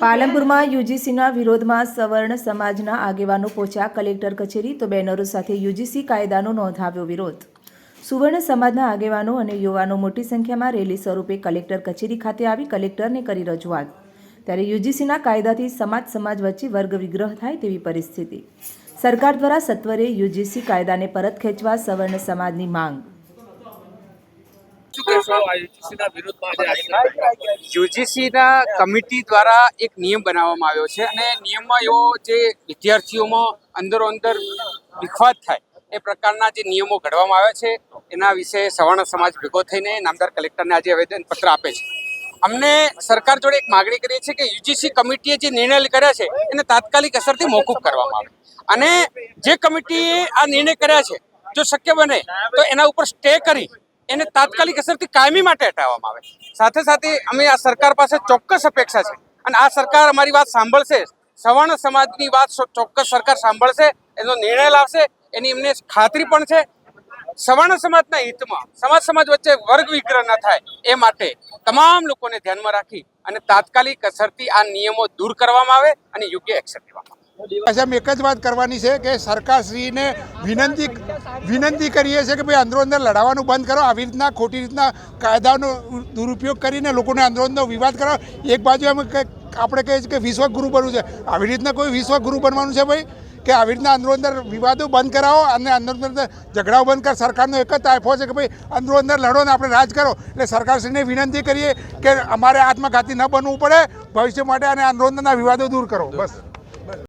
પાલનપુરમાં યુજીસીના વિરોધમાં સવર્ણ સમાજના આગેવાનો પહોંચ્યા કલેક્ટર કચેરી તો બેનરો સાથે યુજીસી કાયદાનો નોંધાવ્યો વિરોધ. સુવર્ણ સમાજના આગેવાનો અને યુવાનો મોટી સંખ્યામાં રેલી સ્વરૂપે કલેક્ટર કચેરી ખાતે આવી કલેક્ટરને કરી રજૂઆત. ત્યારે યુજીસીના કાયદાથી સમાજ સમાજ વચ્ચે વર્ગ વિગ્રહ થાય તેવી પરિસ્થિતિ. સરકાર દ્વારા સત્વરે યુજીસી કાયદાને પરત ખેંચવા સવર્ણ સમાજની માંગ. શું કહેશો આ યુજીસીના વિરોધમાં યુજીસીના કમિટી દ્વારા એક નિયમ બનાવવામાં આવ્યો છે અને નિયમમાં એવો જે વિદ્યાર્થીઓમાં અંદરો અંદર વિખવાદ થાય એ પ્રકારના જે નિયમો ઘડવામાં આવ્યા છે એના વિશે સવર્ણ સમાજ ભેગો થઈને નામદાર કલેક્ટરને આજે આવેદનપત્ર આપે છે. અમને સરકાર જોડે એક માગણી કરીએ છીએ કે યુજીસી કમિટીએ જે નિર્ણય કર્યા છે એને તાત્કાલિક અસરથી મોકૂફ કરવામાં આવે. અને જે કમિટીએ આ નિર્ણય કર્યા છે જો શક્ય બને તો એના ઉપર સ્ટે કરી એને તાત્કાલિક અસરથી કાયમી માટે હટાવવામાં આવે. સાથે સાથે અમે આ સરકાર પાસે ચોક્કસ અપેક્ષા છે. અને આ સરકાર અમારી વાત સાંભળશે. સવર્ણ સમાજની વાત ચોક્કસ સરકાર સાંભળશે, એનો નિર્ણય લાવશે, એની એમને ખાતરી પણ છે. સવર્ણ સમાજના હિતમાં, સમાજ સમાજ વચ્ચે વર્ગ વિગ્રહ ન થાય એ માટે તમામ લોકોને ધ્યાનમાં રાખી અને તાત્કાલિક અસરથી આ નિયમો દૂર કરવામાં આવે અને યોગ્ય એક્શન લેવામાં આવે. એમ એક જ વાત કરવાની છે કે સરકારશ્રીને વિનંતી વિનંતી કરીએ છીએ કે ભાઈ અંદરો અંદર લડાવવાનું બંધ કરો, આવી રીતના ખોટી રીતના કાયદાનો દુરુપયોગ કરીને લોકોને અંદરો વિવાદ કરો. એક બાજુ એમ આપણે કહીએ છીએ કે વિશ્વગુરુ બનવું છે. આવી રીતના કોઈ વિશ્વગુરુ બનવાનું છે ભાઈ? કે આવી રીતના અંદરો અંદર વિવાદો બંધ કરાવો અને અંદરો ઝઘડાઓ બંધ કર. સરકારનો એક જ તાયફો છે કે ભાઈ અંદરો અંદર લડો ને આપણે રાજ કરો. એટલે સરકારશ્રીને વિનંતી કરીએ કે અમારે આત્મઘાતી ન બનવું પડે. ભવિષ્ય માટે અને અંદરો વિવાદો દૂર કરો. બસ.